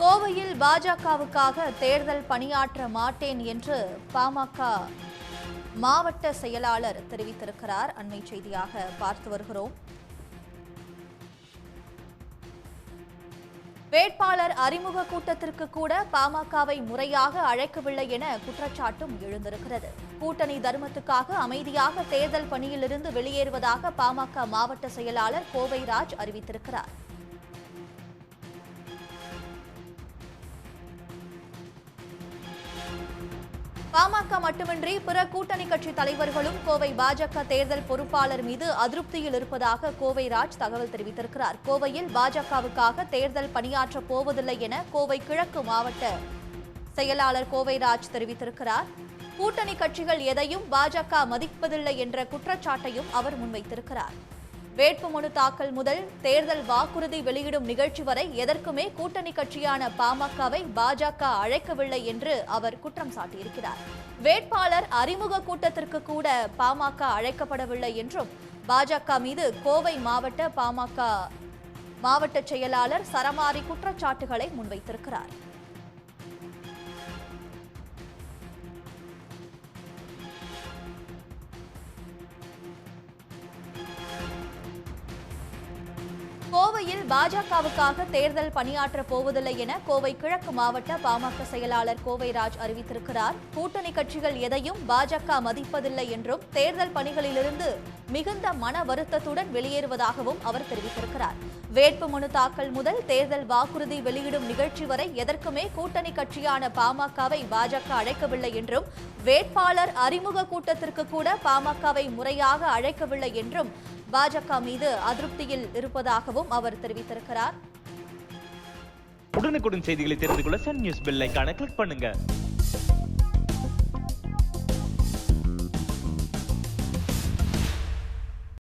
கோவையில் பாஜகவுக்காக தேர்தல் பணியாற்ற மாட்டேன் என்று பாமக மாவட்ட செயலாளர் தெரிவித்திருக்கிறார். அண்மை செய்தியாக பார்த்து வருகிறோம். வேட்பாளர் அறிமுக கூட்டத்திற்கு கூட பாமகவை முறையாக அழைக்கவில்லை என குற்றச்சாட்டும் எழுந்திருக்கிறது. கூட்டணி தர்மத்துக்காக அமைதியாக தேர்தல் பணியிலிருந்து வெளியேறுவதாக பாமக மாவட்ட செயலாளர் கோவை ராஜ் அறிவித்திருக்கிறார். பாமக மட்டுமின்றி பிற கூட்டணி கட்சி தலைவர்களும் கோவை பாஜக தேர்தல் பொறுப்பாளர் மீது அதிருப்தியில் இருப்பதாக கோவை ராஜ் தகவல் தெரிவித்திருக்கிறார். கோவையில் பாஜகவுக்காக தேர்தல் பணியாற்ற போவதில்லை என கோவை கிழக்கு மாவட்ட செயலாளர் கோவை ராஜ் தெரிவித்திருக்கிறார். கூட்டணி கட்சிகள் எதையும் பாஜக மதிப்பதில்லை என்ற குற்றச்சாட்டையும் அவர் முன்வைத்திருக்கிறார். வேட்புமனு தாக்கல் முதல் தேர்தல் வாக்குறுதி வெளியிடும் நிகழ்ச்சி வரை எதற்குமே கூட்டணி கட்சியான பாமகவை பாஜக அழைக்கவில்லை என்று அவர் குற்றம் சாட்டியிருக்கிறார். வேட்பாளர் அறிமுக கூட்டத்திற்கு கூட பாமக அழைக்கப்படவில்லை என்றும் பாஜக மீது கோவை மாவட்ட பாமக மாவட்ட செயலாளர் சரமாரி குற்றச்சாட்டுகளை முன்வைத்திருக்கிறார். 뭐? கோவையில் பாஜகவுக்காக தேர்தல் பணியாற்ற போவதில்லை என கோவை கிழக்கு மாவட்ட பாமக செயலாளர் கோவை ராஜ் அறிவித்திருக்கிறார். கூட்டணி கட்சிகள் எதையும் பாஜக மதிப்பதில்லை என்றும் தேர்தல் பணிகளிலிருந்து மிகுந்த மன வருத்தத்துடன் வெளியேறுவதாகவும் அவர் தெரிவித்திருக்கிறார். வேட்பு மனு தாக்கல் முதல் தேர்தல் வாக்குறுதி வெளியிடும் நிகழ்ச்சி வரை எதற்குமே கூட்டணி கட்சியான பாமகவை பாஜக அழைக்கவில்லை என்றும் வேட்பாளர் அறிமுக கூட்டத்திற்கு கூட பாமகவை முறையாக அழைக்கவில்லை என்றும் பாஜக மீது அதிருப்தியில் இருப்பதாகவும் அவர் தெரிவித்திருக்கிறார். உடனுக்குடன் செய்திகளை தெரிந்து கொள்ள சன் நியூஸ் பெல் கிளிக் பண்ணுங்க.